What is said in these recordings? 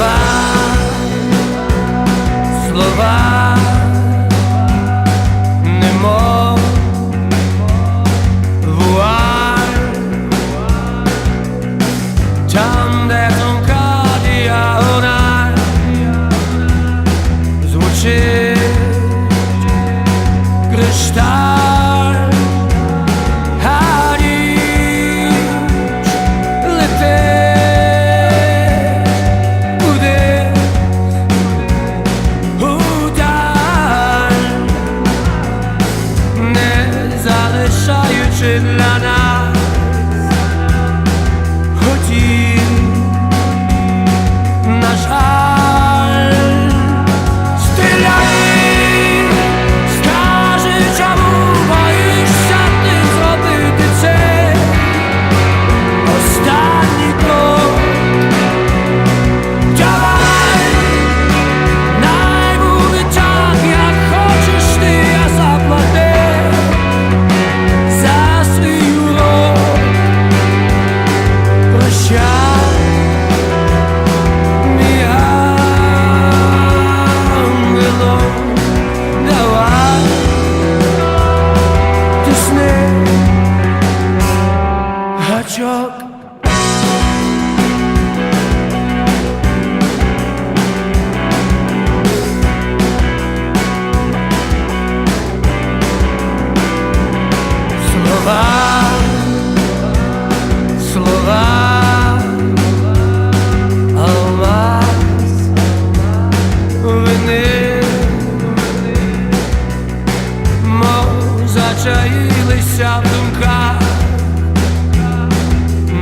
survive Кравчук. Слова, слова. Зачаїлися в думках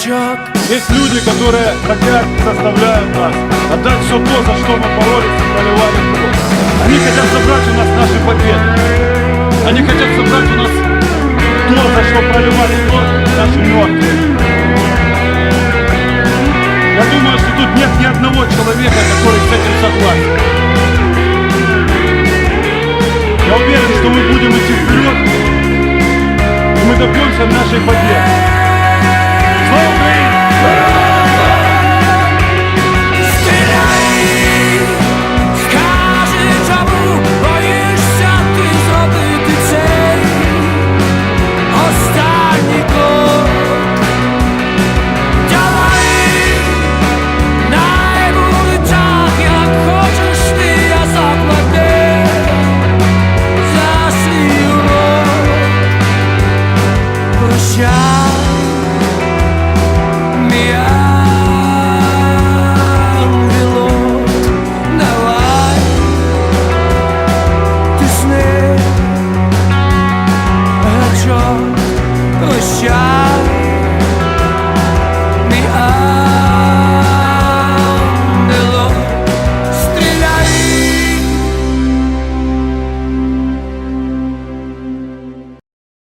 гачок. Есть люди, которые хотят, заставляют нас отдать все то, за что мы боролись и проливали кровь. Они хотят забрать у нас наши победы. Они хотят забрать у нас то, за что проливали кровь наши мертвые. Я думаю, что тут нет ни одного человека, который с этим согласен. Я уверен, что мы будем идти вперед, и мы добьемся нашей победы.